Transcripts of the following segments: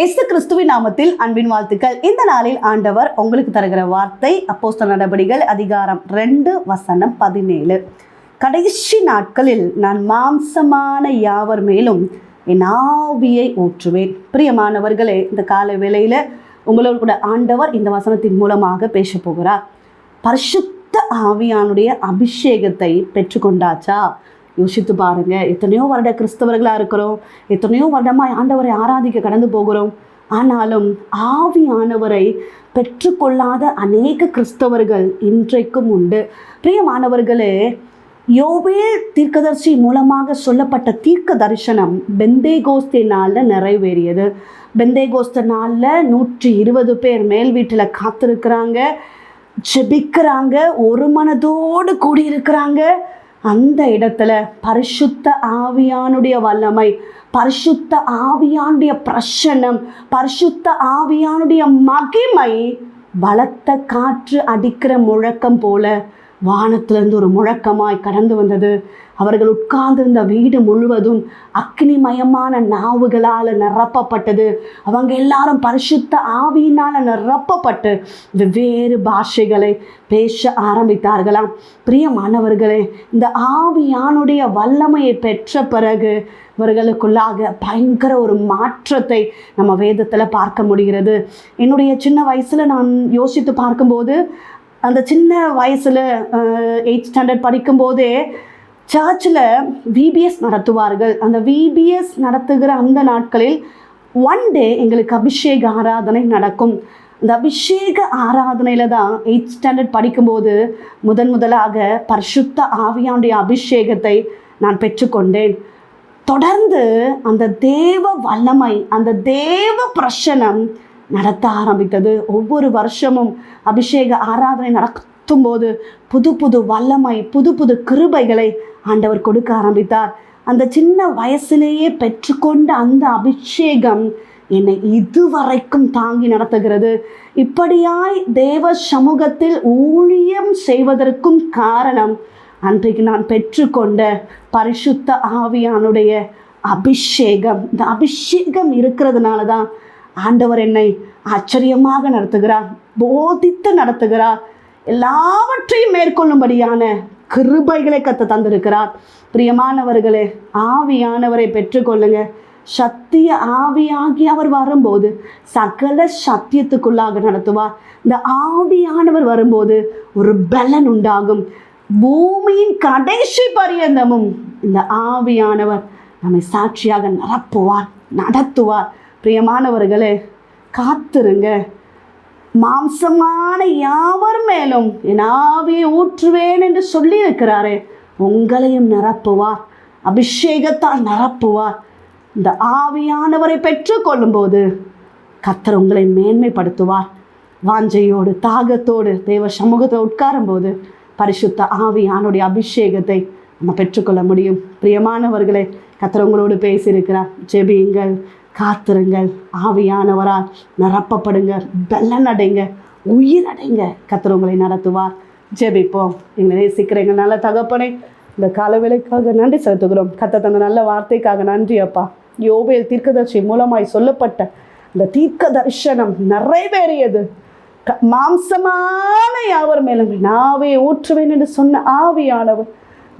இயேசு கிறிஸ்துவின் நாமத்தில் அன்பின் வாழ்த்துக்கள். இந்த நாளில் ஆண்டவர் உங்களுக்கு தருகிற வார்த்தை அப்போஸ்த நடபடிகள் அதிகாரம் ரெண்டு வசனம் பதினேழு. கடைசி நாட்களில் நான் மாம்சமான யாவர் மேலும் என் ஆவியை ஊற்றுவேன். பிரியமானவர்களே இந்த கால வேளையில் உங்களோட கூட ஆண்டவர் இந்த வசனத்தின் மூலமாக பேச போகிறார். பரிசுத்த ஆவியானுடைய அபிஷேகத்தை பெற்றுக்கொண்டாச்சா? யோசித்து பாருங்க. எத்தனையோ வருட கிறிஸ்தவர்களாக இருக்கிறோம். எத்தனையோ வருடமா ஆண்டவரை ஆராதிக்க கடந்து போகிறோம். ஆனாலும் ஆவியானவரை பெற்றுக்கொள்ளாத அநேக கிறிஸ்தவர்கள் இன்றைக்கும் உண்டு. பிரியமானவர்களே யோவேல் தீர்க்கதர்சி மூலமாக சொல்லப்பட்ட தீர்க்க தரிசனம் பெந்தேகோஸ்தே நாளில் நிறைவேறியது. பெந்தேகோஸ்த நாளில் நூற்றி இருபது பேர் மேல் வீட்டில் காத்திருக்கிறாங்க. ஜெபிக்கிறாங்க. ஒரு மனதோடு கூடியிருக்கிறாங்க. அந்த இடத்துல பரிசுத்த ஆவியானுடைய வல்லமை பரிசுத்த ஆவியானுடைய பிரசனம் பரிசுத்த ஆவியானுடைய மகிமை பலத்த காற்று அடிக்கிற முழக்கம் போல வானத்திலிருந்து ஒரு முழக்கமாய் கடந்து வந்தது. அவர்கள் உட்கார்ந்திருந்த வீடு முழுவதும் அக்னிமயமான நாவுகளால் நிரப்பப்பட்டது. அவங்க எல்லாரும் பரிசுத்த ஆவியினால் நிரப்பப்பட்டு வெவ்வேறு பாஷைகளை பேச ஆரம்பித்தார்களாம். பிரியமானவர்களே இந்த ஆவியானுடைய வல்லமையை பெற்ற பிறகு இவர்களுக்குள்ளாக பயங்கர ஒரு மாற்றத்தை நம்ம வேதத்தில் பார்க்க முடிகிறது. என்னுடைய சின்ன வயசில் நான் யோசித்து பார்க்கும்போது அந்த சின்ன வயசில் எயிட் ஸ்டாண்டர்ட் படிக்கும்போதே சர்ச்சில் விபிஎஸ் நடத்துவார்கள். அந்த விபிஎஸ் நடத்துகிற அந்த நாட்களில் ஒன் டே எங்களுக்கு அபிஷேக ஆராதனை நடக்கும். அந்த அபிஷேக ஆராதனையில் தான் எயிட் ஸ்டாண்டர்ட் படிக்கும்போது முதன் முதலாக பரிசுத்த ஆவியானுடைய அபிஷேகத்தை நான் பெற்றுக்கொண்டேன். தொடர்ந்து அந்த தேவ வல்லமை அந்த தேவ பிரசனம் நடத்த ஆரம்பித்தது. ஒவ்வொரு வருஷமும் அபிஷேக ஆராதனை நடத்தும் போது புது புது வல்லமை புது புது கிருபைகளை ஆண்டவர் கொடுக்க ஆரம்பித்தார். அந்த சின்ன வயசிலேயே பெற்றுக்கொண்ட அந்த அபிஷேகம் என்னை இதுவரைக்கும் தாங்கி நடத்துகிறது. இப்படியாய் தேவ சமூகத்தில் ஊழியம் செய்வதற்கும் காரணம் அன்றைக்கு நான் பெற்றுக்கொண்ட பரிசுத்த ஆவியானுடைய அபிஷேகம். இந்த அபிஷேகம் இருக்கிறதுனால தான் ஆண்டவர் என்னை ஆச்சரியமாக நடத்துகிறார் போதித்து நடத்துகிறார் எல்லாவற்றையும் மேற்கொள்ளும்படியான கிருபைகளை கத்த தந்திருக்கிறார். பிரியமானவர்களே ஆவியானவரை பெற்றுக்கொள்ளுங்க. சத்திய ஆவியாகி அவர் வரும்போது சகல சத்தியத்துக்குள்ளாக நடத்துவார். இந்த ஆவியானவர் வரும்போது ஒரு பலன் உண்டாகும். பூமியின் கடைசி பரியந்தமும் இந்த ஆவியானவர் நம்மை சாட்சியாக நிரப்புவார் நடத்துவார். பிரியமானவர்களே காத்திருங்க. மாம்சமான யாவர் மேலும் என் ஆவியை ஊற்றுவேன் என்று சொல்லி இருக்கிறாரே உங்களையும் நிரப்புவார். அபிஷேகத்தால் நிரப்புவார். இந்த ஆவியானவரை பெற்றுக்கொள்ளும் போது கத்தர் உங்களை மேன்மைப்படுத்துவார். வாஞ்சையோடு தாகத்தோடு தேவ சமூகத்தை உட்காரும்போது பரிசுத்த ஆவியானுடைய அபிஷேகத்தை நம்ம பெற்றுக்கொள்ள முடியும். பிரியமானவர்களே கத்திரவங்களோடு பேசியிருக்கிறார். ஜெபியுங்கள். காத்திருங்கள். ஆவியானவரால் நிரப்பப்படுங்க. பலனடைங்க உயிரடைங்க கத்தர் உங்களை நடத்துவார். ஜெபிப்போம். எங்களை நேசிக்கிறேங்க நல்ல தகப்பனை இந்த காலவேளைக்காக நன்றி செலுத்துகிறோம். கத்த தந்த நல்ல வார்த்தைக்காக நன்றி அப்பா. யோவேல் தீர்க்கதர்ஷி மூலமாய் சொல்லப்பட்ட இந்த தீர்க்க தரிசனம் நிறைவேறியது. க- மாம்சமான யாவர் மேலும் நாவே ஊற்றுவேன் என்று சொன்ன ஆவியானவர்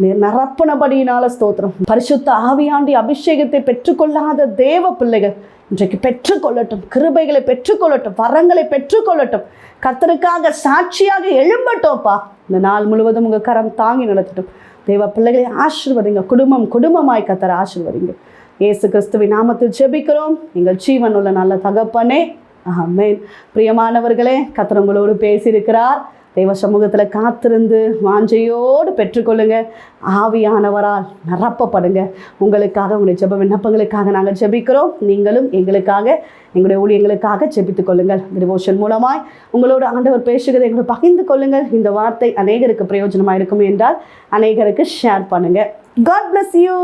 நிரப்புனபடியினால ஸ்தோத்திரம். பரிசுத்த ஆவியாண்டி அபிஷேகத்தை பெற்றுக்கொள்ளாத தேவ பிள்ளைகள் இன்றைக்கு பெற்றுக்கொள்ளட்டும் கிருபைகளை பெற்றுக்கொள்ளட்டும் வரங்களை பெற்றுக்கொள்ளட்டும். கர்த்தருக்காக சாட்சியாக எழும்பட்டோப்பா இந்த நாள் முழுவதும் உங்கள் கரம் தாங்கி நடத்தட்டும். தேவ பிள்ளைகளை ஆசிர்வதிங்க. குடும்பம் குடும்பமாய் கத்தரை ஆசிர்வதிங்க. இயேசு கிறிஸ்துவின் நாமத்தில் ஜெபிக்கிறோம். எங்கள் ஜீவன் உள்ள நல்ல தகப்பனே. ஆமேன். பிரியமானவர்களே கத்திரங்களோடு பேசியிருக்கிறார். தெய்வ சமூகத்தில் காத்திருந்து வாஞ்சையோடு பெற்றுக்கொள்ளுங்க. ஆவியானவரால் நிரப்பப்படுங்க. உங்களுக்காக உங்களுடைய ஜெப விண்ணப்பங்களுக்காக நாங்கள் ஜெபிக்கிறோம். நீங்களும் எங்களுக்காக எங்களுடைய ஊழியங்களுக்காக ஜெபித்துக் கொள்ளுங்கள். டிவோஷன் மூலமாய் உங்களோட ஆண்டவர் பேசுகிறதை எங்களை பகிர்ந்து கொள்ளுங்கள். இந்த வார்த்தை அநேகருக்கு பிரயோஜனமாக இருக்கும் என்றால் அநேகருக்கு ஷேர் பண்ணுங்கள் காட் பிளஸ் யூ